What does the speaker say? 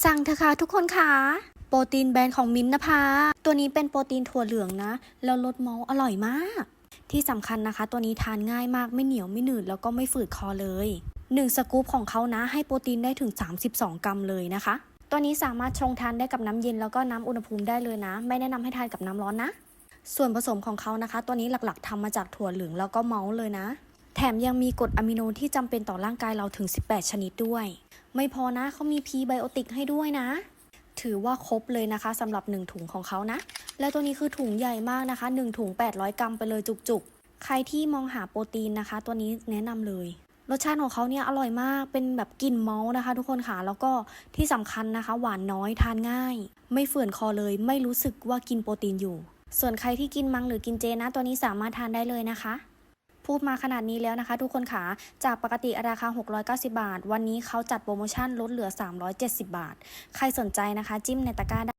สั่งเถอะค่ะทุกคนค่ะ โปรตีนแบรนด์ของมิ้นท์นภาตัวนี้เป็นโปรตีนถั่วเหลืองนะ แล้วรสมาส์อร่อยมาก ที่สำคัญนะคะ ตัวนี้ทานง่ายมากไม่เหนียวไม่หนืดแล้วก็ไม่ฝืดคอเลย 1 สกู๊ปของเขานะให้โปรตีนได้ถึง 32 กรัมเลยนะคะ ตัวนี้สามารถชงทานได้กับน้ำเย็นแล้วก็น้ำอุณหภูมิได้เลยนะ ไม่แนะนำให้ทานกับน้ำร้อนนะ ส่วนผสมของเขานะคะ ตัวนี้หลักๆทำมาจากถั่วเหลืองแล้วก็เมาส์เลยนะ แถมยังมีกรดอะมิโนที่จำเป็นต่อร่างกายเราถึง 18 ชนิดด้วย ไม่พอนะเขามีพรีไบโอติกให้ด้วยนะ ถือว่าครบเลยนะคะสำหรับ 1 ถุงของเขานะ และตัวนี้คือถุงใหญ่มากนะคะ 1 ถุง 800 กรัมไปเลยจุกๆ ใครที่มองหาโปรตีนนะคะ ตัวนี้แนะนำเลยรสชาติของเขาเนี่ยอร่อยมาก เป็นแบบกลิ่นเมาส์นะคะ ทุกคนค่ะ แล้วก็ที่สำคัญนะคะ หวานน้อยทานง่าย ไม่เฝื่อนคอเลย ไม่รู้สึกว่ากินโปรตีนอยู่ ส่วนใครที่กินมังหรือกินเจนะ ตัวนี้สามารถทานได้เลยนะคะ พูดมาขนาดนี้แล้วนะคะ ทุกคนขาจากปกติราคา 690 บาท วันนี้เขาจัดโปรโมชั่นลดเหลือ 370 บาท ใครสนใจนะคะ จิ้มในตะกร้าได้